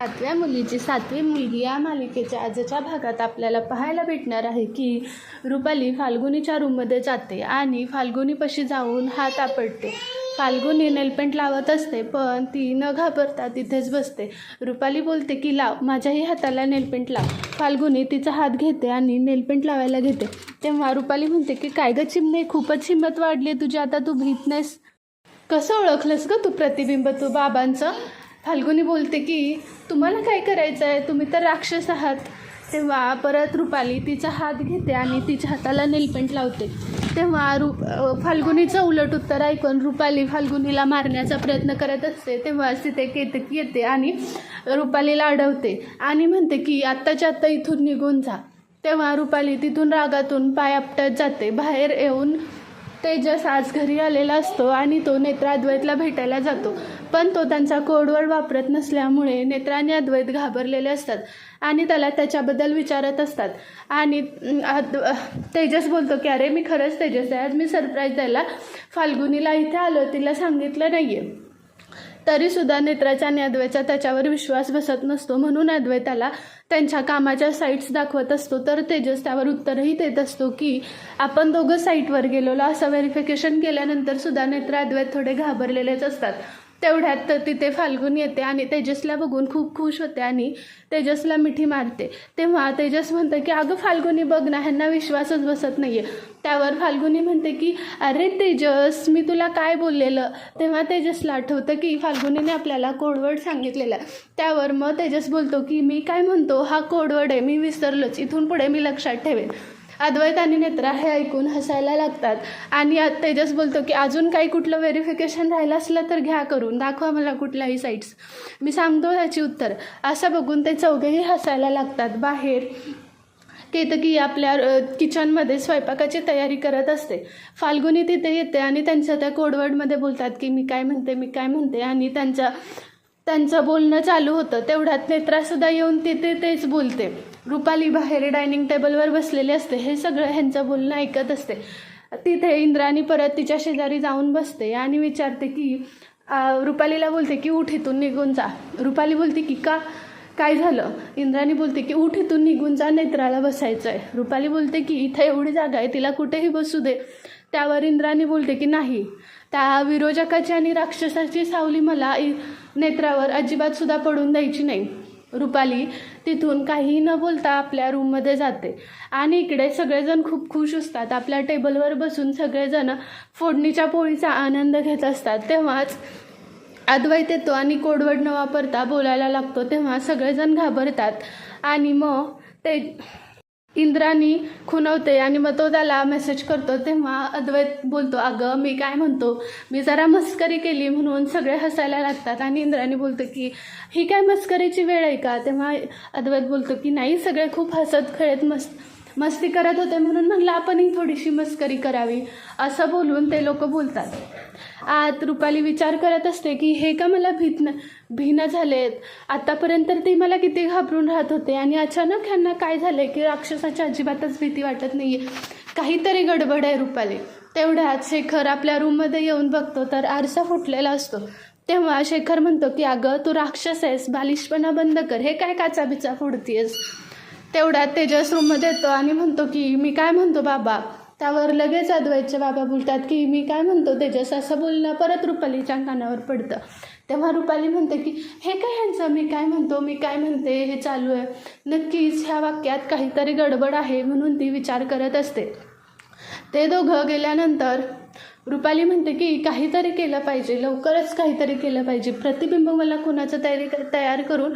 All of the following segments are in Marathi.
सातव्या मुलीची सातवी मुलगी या मालिकेच्या आजच्या भागात आपल्याला पाहायला भेटणार आहे की रुपाली फाल्गुनीच्या रूममध्ये जाते आणि फाल्गुनीपाशी जाऊन हात आपटते. फाल्गुनी नेलपेंट लावत असते पण ती न घाबरता तिथेच बसते. रुपाली बोलते की लाव माझ्याही हाताला नेलपेंट लाव. फाल्गुनी तिचा हात घेते आणि नेलपेंट लावायला घेते. तेव्हा रुपाली म्हणते की काय गं चिमणे खूपच हिंमत वाढली आहे तुझी आता तू भीत नाहीस. कसं ओळखलंस ग तू प्रतिबिंब तू बाबांचं? फाल्गुनी बोलते की तुम्हाला काय करायचं आहे तुम्ही तर राक्षस आहात. तेव्हा परत रुपाली तिचा हात घेते आणि तिच्या हाताला नेलपेंट लावते. तेव्हा रु फाल्गुनीचं उलट उत्तर ऐकून रुपाली फाल्गुनीला मारण्याचा प्रयत्न करत असते. तेव्हाच तिथे केतकी येते आणि रुपालीला अडवते आणि म्हणते की आत्ताच्या आत्ता इथून निघून जा. तेव्हा रुपाली तिथून रागातून पाय आपटत जाते. बाहेर येऊन तेजस आज घरी आलेला असतो आणि तो नेत्रा अद्वैतला भेटायला जातो. पण तो त्यांचा कोडवर्ड वापरत नसल्यामुळे नेत्रा आणि अद्वैत घाबरलेले असतात आणि त्याला त्याच्याबद्दल विचारत असतात. आणि तेजस बोलतो की अरे मी खरंच तेजस आहे. आज मी सरप्राईज द्यायला फाल्गुनीला इथे आलो. तिला सांगितलं नाही आहे तरीसुद्धा नेत्राचा आणि अद्वैतचा त्याच्यावर विश्वास बसत नसतो. म्हणून अद्वैताला त्यांच्या कामाच्या साईट्स दाखवत असतो. तर तेजस त्यावर उत्तरही देत असतो की आपण दोघं साईटवर गेलेलो. असं व्हेरिफिकेशन केल्यानंतर सुद्धा नेत्र अद्वैत थोडे घाबरलेलेच असतात. तेवढ्यात तर तिथे फाल्गुन येते आणि तेजसला बघून खूप खुश होते आणि तेजसला मिठी मारते. तेव्हा तेजस म्हणतं की अगं फाल्गुनी बघ ना ह्यांना विश्वासच बसत नाही आहे त्यावर फाल्गुनी म्हणते की अरे तेजस मी तुला काय बोललेलं? तेव्हा तेजसला आठवतं की फाल्गुनीने आपल्याला कोडवर्ड सांगितलेला त्यावर मग तेजस बोलतो की मी काय म्हणतो? हा कोडवर्ड आहे मी विसरलोच. इथून पुढे मी लक्षात ठेवेन. अद्वैत आणि नेत्रा हे ऐकून हसायला लागतात. आणि तेजस बोलतो की अजून काही कुठलं व्हेरिफिकेशन राहिलं असलं तर घ्या करून. दाखवा मला कुठल्याही साईट्स मी सांगतो त्याची उत्तर. असं बघून ते चौघेही हसायला लागतात. बाहेर केतकी आपल्या किचनमध्ये स्वयंपाकाची तयारी करत असते. फाल्गुनी तिथे येते आणि त्यांच्या त्या कोडवर्डमध्ये बोलतात की मी काय म्हणते मी काय म्हणते? आणि त्यांच्या त्यांचं बोलणं चालू होतं. तेवढ्यात नेत्रासुद्धा येऊन तिथे तेच बोलते. रुपाली बाहेर डायनिंग टेबलवर बसलेली असते. हे सगळं ह्यांचं बोलणं ऐकत असते. तिथे इंद्राणी परत तिच्या शेजारी जाऊन बसते आणि विचारते की रुपालीला बोलते की उठ इथून निघून जा. रुपाली बोलते की का? काय झालं? इंद्राणी बोलते की उठ इथून निघून जा नेत्राला बसायचं आहे रुपाली बोलते की इथे एवढी जागा आहे तिला कुठेही बसू दे. त्यावर इंद्राने बोलते की नाही. त्या विरोधकाची आणि राक्षसाची सावली मला इ- नेत्रावर अजिबातसुद्धा पडून द्यायची नाही. रुपाली तिथून काहीही न बोलता आपल्या रूममध्ये जाते. आणि इकडे सगळेजण खूप खुश असतात. आपल्या टेबलवर बसून सगळेजण फोडणीच्या पोळीचा आनंद घेत असतात. तेव्हाच अद्वैत येतो आणि कोडवड न वापरता बोलायला लागतो. तेव्हा सगळेजण घाबरतात. आणि मग ते इंद्राणी खुणवते आणि मग तो त्याला मेसेज करतो. तेव्हा अद्वैत बोलतो अगं मी काय म्हणतो? मी जरा मस्करी केली म्हणून सगळे हसायला लागतात. आणि इंद्राणी बोलतो की ही काय मस्करीची वेळ आहे का? तेव्हा अद्वैत बोलतो की नाही सगळे खूप हसत खेळत मस्त मस्ती करत होते म्हणून म्हणलं आपणही थोडीशी मस्करी करावी असं बोलून ते लोक बोलतात. आत रुपाली विचार करत असते की हे का मला भीत भीनं झालेत? आतापर्यंत ते मला किती घाबरून राहत होते आणि अचानक ह्यांना काय झालं की राक्षसाची अजिबातच भीती वाटत नाही आहे काहीतरी गडबड आहे रुपाली. तेवढ्यात शेखर आपल्या रूममध्ये येऊन बघतो तर आरसा फुटलेला असतो. तेव्हा शेखर म्हणतो की अगं तू राक्षस आहेस बालिशपणा बंद कर. हे काय काचा बिचा फोडतीयस? तेवढ्यात तेजस रूममध्ये येतो आणि म्हणतो की मी काय म्हणतो बाबा? त्यावर लगेच अद्वैतचे बाबा बोलतात की मी काय म्हणतो तेजस असं बोलणं परत रुपालीच्या कानावर पडतं. तेव्हा रुपाली म्हणते की हे काय ह्यांचं? मी काय म्हणतो? मी काय म्हणते? हे चालू आहे. नक्कीच ह्या वाक्यात काहीतरी गडबड आहे म्हणून ती विचार करत असते. ते दोघं गेल्यानंतर रुपाली म्हणते की काहीतरी केलं पाहिजे. लवकरच काहीतरी केलं पाहिजे. प्रतिबिंब मला कोणाचं तयारी तयार करून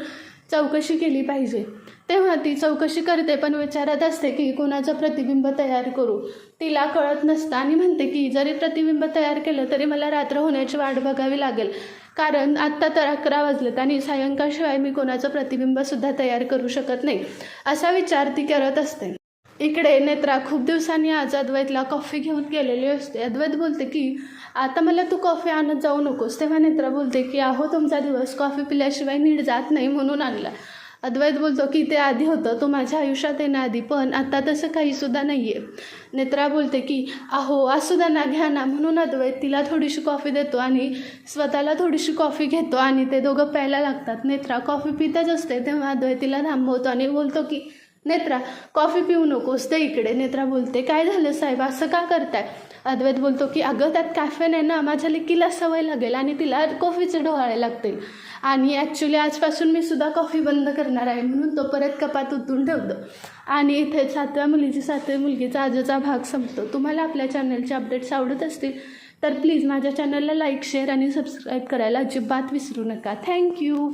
चौकशी केली पाहिजे. तेव्हा ती चौकशी करते पण विचारत असते की कोणाचं प्रतिबिंब तयार करू? तिला कळत नसतं आणि म्हणते की जरी प्रतिबिंब तयार केलं तरी मला रात्र होण्याची वाट बघावी लागेल. कारण आत्ता तर अकरा वाजलेत आणि सायंकाळशिवाय मी कोणाचं प्रतिबिंबसुद्धा तयार करू शकत नाही असा विचार ती करत असते. इकडे नेत्रा खूप दिवसांनी आज अद्वैतला कॉफी घेऊन गेलेली असते. अद्वैत बोलते की आता मला तू कॉफी आणत जाऊ नकोस. तेव्हा नेत्रा बोलते की अहो तुमचा दिवस कॉफी पिल्याशिवाय नीट जात नाही म्हणून आणला. अद्वैत बोलतो की ते आधी होतं तो माझ्या आयुष्यात येण्याआधी पण आता तसं काहीसुद्धा नाही आहे नेत्रा बोलते की अहो असू ना घ्या ना म्हणून अद्वैत तिला थोडीशी कॉफी देतो आणि स्वतःला थोडीशी कॉफी घेतो आणि ते दोघं प्यायला लागतात. नेत्रा कॉफी पितच असते तेव्हा अद्वैत तिला थांबवतो आणि बोलतो की नेत्रा कॉफी पिऊ नकोस ते इकडे. नेत्रा बोलते काय झालं साहेब? असं का करताय? अद्वैत बोलतो की अगं त्यात कॅफेन आहे ना माझ्या लेकीला सवय लागेल आणि तिला कॉफीचे डोहाळे लागतील. आणि ॲक्च्युली आजपासून मी सुद्धा कॉफी बंद करणार आहे म्हणून तो परत कपात उतरून ठेवतो. आणि इथे सातव्या मुलीची सातव्या मुलगीचा आजचा भाग संपतो. तुम्हाला आपल्या चॅनलचे अपडेट्स आवडत असतील तर प्लीज माझ्या चॅनलला लाईक शेअर आणि सबस्क्राईब करायला अजिबात विसरू नका. थँक्यू